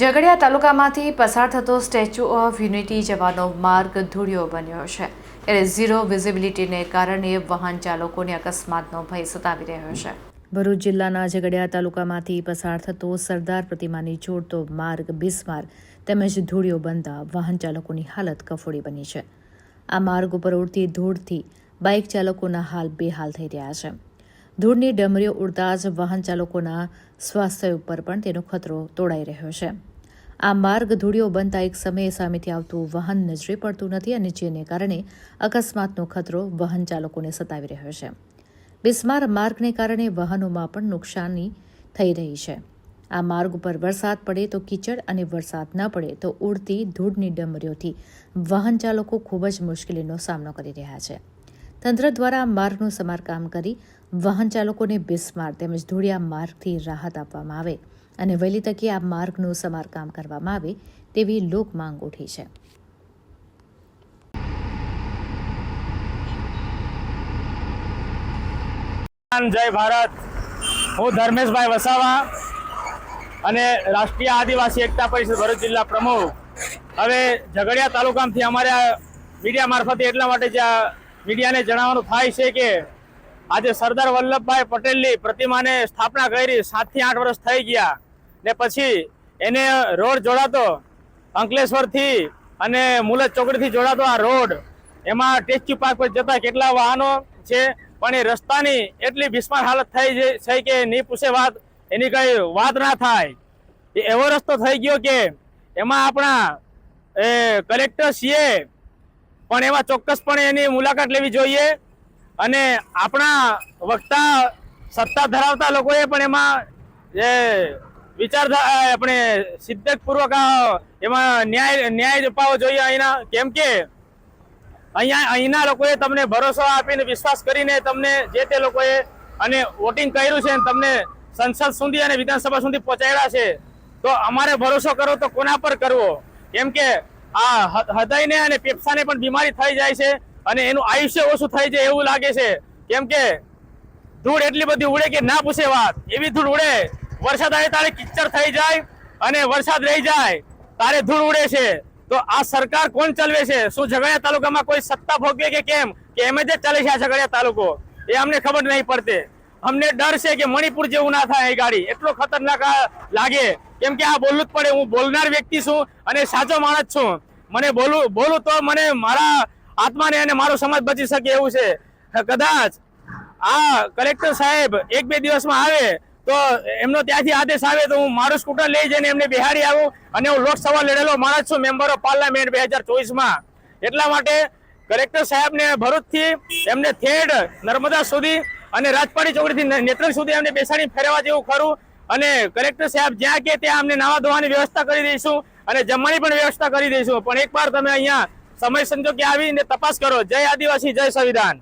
ઝઘડિયા તાલુકામાંથી પસાર થતો statue of unity જવાનો માર્ગ ધૂળિયો બન્યો છે. એટલે ઝીરો વિઝિબિલિટીને કારણે વાહન ચાલકોને અકસ્માતનો ભય સતાવી રહ્યો છે. ભરૂચ જિલ્લાના ઝઘડિયા તાલુકામાંથી પસાર થતો સરદાર પ્રતિમાને જોડતો માર્ગ બિસ્માર તેમજ ધૂળિયો બનતા વાહન ચાલકોની હાલત કફોડી બની છે. આ માર્ગ ઉપર ઉડતી ધૂળથી બાઇક ચાલકોના હાલ બેહાલ થઈ રહ્યા છે. ધૂળની ડમરીઓ ઉડતા જ વાહન ચાલકોના સ્વાસ્થ્ય ઉપર પણ તેનો ખતરો તોડાઈ રહ્યો છે. આ માર્ગ ધૂળિયો બનતા એક સમયે સામેથી આવતું વાહન નજરે પડતું નથી અને જેને કારણે અકસ્માતનો ખતરો વાહન ચાલકોને સતાવી રહ્યો છે. બિસ્માર માર્ગને કારણે વાહનોમાં પણ નુકસાની થઈ રહી છે. આ માર્ગ ઉપર વરસાદ પડે તો કીચડ અને વરસાદ ન પડે તો ઉડતી ધૂળની ડમરીઓથી વાહન ચાલકો ખૂબ જ મુશ્કેલીનો સામનો કરી રહ્યા છે. તંત્ર દ્વારા માર્ગનું સમારકામ કરી વાહન ચાલકોને બિસ્માર તેમજ ધૂળિયા માર્ગથી રાહત આપવામાં આવે અને વહેલી તકે આ માર્ગનું સમારકામ કરવામાં આવે તેવી લોક માંગ ઉઠી છે. જય ભારત. હું ધર્મેશભાઈ વસાવા અને રાષ્ટ્રીય આદિવાસી એકતા પરિષદ ભરૂચ જિલ્લા પ્રમુખ. હવે ઝઘડિયા તાલુકામાંથી અમારે મીડિયા મારફતે એટલા માટે જ મીડિયાને જણાવવાનું થાય છે કે આજે સરદાર વલ્લભભાઈ પટેલની પ્રતિમાને સ્થાપના કરી સાતથી આઠ વર્ષ થઈ ગયા ને પછી એને રોડ જોડાતો અંકલેશ્વરથી અને મુલત ચોકડીથી જોડાતો આ રોડ. એમાં ટેસ્ટી પાર્ક પર જતા કેટલા વાહનો છે, પણ એ રસ્તાની એટલી બિસ્માર હાલત થઈ છે- કે નહીં પૂછે વાત, એની કઈ વાત ના થાય. એ એવો રસ્તો થઈ ગયો કે એમાં આપણા કલેક્ટર સીએ પણ એમાં ચોક્કસપણે એની મુલાકાત લેવી જોઈએ. અને આપણા વક્તા સત્તા ધરાવતા લોકોએ પણ એમાં જે વિચાર આપણે સિદ્ધપૂર્વક એમાં ન્યાય ન્યાય અપાવવો જોઈએ અહીંના. કેમ કે અહીંયા, અહીંના લોકોએ તમને ભરોસો આપીને વિશ્વાસ કરીને તમને જે તે લોકોએ અને વોટિંગ કર્યું છે તમને સંસદ સુધી અને વિધાનસભા સુધી પહોંચાડ્યા છે, તો અમારે ભરોસો કરો તો કોના પર કરવો? કેમ કે આ હૃદયને અને ફેફસાને પણ બીમારી થઈ જાય છે અને એનું આયુષ્ય ઓછું થઈ જાય એવું લાગે છે. કેમ કે ધૂળ એટલી બધી ઉડે કે ના પૂછે વાત. એવી ધૂળ ઉડે. વરસાદ આવે તારે કિચ્ચર થઈ જાય અને વરસાદ રહી જાય તારે ધૂળ ઉડે છે. તો આ સરકાર કોણ ચલવે છે? શું ઝઘડિયા તાલુકામાં કોઈ સત્તા ભોગવે કે કેમ? કે એમ જ ચાલે છે આ ઝઘડિયા તાલુકો? એ અમને ખબર નહીં પડતી. અમને ડર છે કે મણિપુર જેવું ના થાય એ ગાડી. એટલો ખતરનાક લાગે. કેમ કે આ બોલવું જ પડે. હું બોલનાર વ્યક્તિ છું અને સાચો માણસ છું. મને બોલું બોલું તો મને મારા આત્માને અને મારો સમાજ બચી શકે એવું છે. કદાચ આ કલેક્ટર સાહેબ એક બે દિવસમાં આવે તો એમનો ત્યાંથી આદેશ આવે તો હું મારું સ્કૂટર લઈ જઈને એમને બિહારી આવું અને હું લોકસભા લડેલો માણસ છું મેમ્બર ઓફ પાર્લામેન્ટ બે હજાર ચોવીસમાં. એટલા માટે કલેક્ટર સાહેબને ભરૂચથી એમને થેડ નર્મદા સુધી અને રાજપાડી ચોકડીથી નેત્રંગ સુધી એમને બેસાડી ફેરવા જેવું ખરું. અને કલેક્ટર સાહેબ જ્યાં કે ત્યાં અમને નાવા ધોવાની વ્યવસ્થા કરી દઈશું અને જમવાની પણ વ્યવસ્થા કરી દઈશું. પણ એકવાર તમે અહીંયા સમય સંજોગે આવીને તપાસ કરો. જય આદિવાસી, જય સંવિધાન.